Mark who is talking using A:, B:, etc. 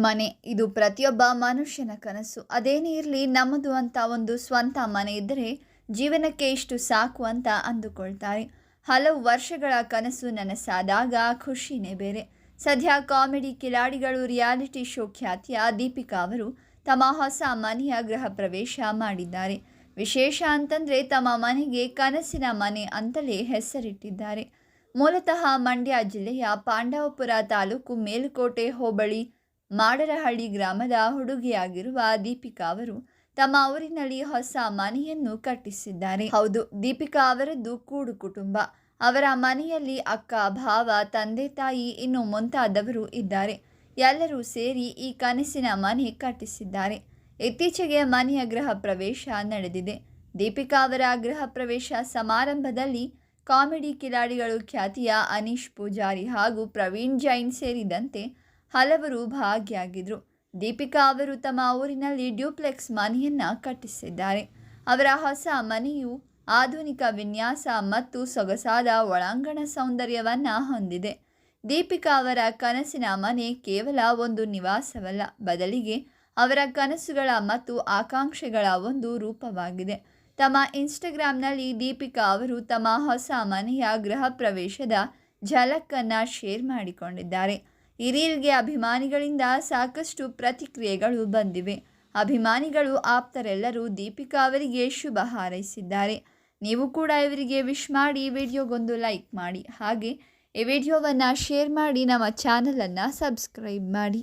A: ಮನೆ, ಇದು ಪ್ರತಿಯೊಬ್ಬ ಮನುಷ್ಯನ ಕನಸು. ಅದೇನೇ ಇರಲಿ, ನಮ್ಮದು ಅಂತ ಒಂದು ಸ್ವಂತ ಮನೆ ಇದ್ದರೆ ಜೀವನಕ್ಕೆ ಇಷ್ಟು ಸಾಕು ಅಂತ ಅಂದುಕೊಳ್ತಾರೆ. ಹಲವು ವರ್ಷಗಳ ಕನಸು ನನಸಾದಾಗ ಖುಷಿನೇ ಬೇರೆ. ಸದ್ಯ ಕಾಮಿಡಿ ಕಿಲಾಡಿಗಳು ರಿಯಾಲಿಟಿ ಶೋ ಖ್ಯಾತಿಯ ದೀಪಿಕಾ ಅವರು ತಮ್ಮ ಹೊಸ ಮನೆಯ ಗೃಹ ಪ್ರವೇಶ ಮಾಡಿದ್ದಾರೆ. ವಿಶೇಷ ಅಂತಂದರೆ ತಮ್ಮ ಮನೆಗೆ ಕನಸಿನ ಮನೆ ಅಂತಲೇ ಹೆಸರಿಟ್ಟಿದ್ದಾರೆ. ಮೂಲತಃ ಮಂಡ್ಯ ಜಿಲ್ಲೆಯ ಪಾಂಡವಪುರ ತಾಲೂಕು ಮೇಲುಕೋಟೆ ಹೋಬಳಿ ಮಾಡರಹಳ್ಳಿ ಗ್ರಾಮದ ಹುಡುಗಿಯಾಗಿರುವ ದೀಪಿಕಾ ಅವರು ತಮ್ಮ ಊರಿನಲ್ಲಿ ಹೊಸ ಮನೆಯನ್ನು ಕಟ್ಟಿಸಿದ್ದಾರೆ. ಹೌದು, ದೀಪಿಕಾ ಅವರದ್ದು ಕೂಡು ಕುಟುಂಬ. ಅವರ ಮನೆಯಲ್ಲಿ ಅಕ್ಕ, ಭಾವ, ತಂದೆ, ತಾಯಿ ಇನ್ನು ಮುಂತಾದವರು ಇದ್ದಾರೆ. ಎಲ್ಲರೂ ಸೇರಿ ಈ ಕನಸಿನ ಮನೆ ಕಟ್ಟಿಸಿದ್ದಾರೆ. ಇತ್ತೀಚೆಗೆ ಮನೆಯ ಗೃಹ ಪ್ರವೇಶ ನಡೆದಿದೆ. ದೀಪಿಕಾ ಅವರ ಗೃಹ ಪ್ರವೇಶ ಸಮಾರಂಭದಲ್ಲಿ ಕಾಮಿಡಿ ಕಿಲಾಡಿಗಳು ಖ್ಯಾತಿಯ ಅನೀಶ್ ಪೂಜಾರಿ ಹಾಗೂ ಪ್ರವೀಣ್ ಜೈನ್ ಸೇರಿದಂತೆ ಹಲವರು ಭಾಗಿಯಾಗಿದ್ದರು ದೀಪಿಕಾ ಅವರು ತಮ್ಮ ಊರಿನಲ್ಲಿ ಡ್ಯೂಪ್ಲೆಕ್ಸ್ ಮನೆಯನ್ನು ಕಟ್ಟಿಸಿದ್ದಾರೆ. ಅವರ ಹೊಸ ಮನೆಯು ಆಧುನಿಕ ವಿನ್ಯಾಸ ಮತ್ತು ಸೊಗಸಾದ ಒಳಾಂಗಣ ಸೌಂದರ್ಯವನ್ನು ಹೊಂದಿದೆ. ದೀಪಿಕಾ ಅವರ ಕನಸಿನ ಮನೆ ಕೇವಲ ಒಂದು ನಿವಾಸವಲ್ಲ, ಬದಲಿಗೆ ಅವರ ಕನಸುಗಳ ಮತ್ತು ಆಕಾಂಕ್ಷೆಗಳ ಒಂದು ರೂಪವಾಗಿದೆ. ತಮ್ಮ ಇನ್ಸ್ಟಾಗ್ರಾಮ್ನಲ್ಲಿ ದೀಪಿಕಾ ಅವರು ತಮ್ಮ ಹೊಸ ಮನೆಯ ಗೃಹ ಪ್ರವೇಶದ ಝಲಕ್ಕನ್ನು ಶೇರ್ ಮಾಡಿಕೊಂಡಿದ್ದಾರೆ. ರೀಲ್ಗೆ ಅಭಿಮಾನಿಗಳಿಂದ ಸಾಕಷ್ಟು ಪ್ರತಿಕ್ರಿಯೆಗಳು ಬಂದಿವೆ. ಅಭಿಮಾನಿಗಳು ಆಪ್ತರೆಲ್ಲರೂ ದೀಪಿಕಾ ಅವರಿಗೆ ಶುಭ ಹಾರೈಸಿದ್ದಾರೆ. ನೀವು ಕೂಡ ಇವರಿಗೆ ವಿಶ್ ಮಾಡಿ ವಿಡಿಯೋಗೊಂದು ಲೈಕ್ ಮಾಡಿ. ಹಾಗೆ ಈ ವಿಡಿಯೋವನ್ನು ಶೇರ್ ಮಾಡಿ ನಮ್ಮ ಚಾನಲನ್ನು ಸಬ್ಸ್ಕ್ರೈಬ್ ಮಾಡಿ.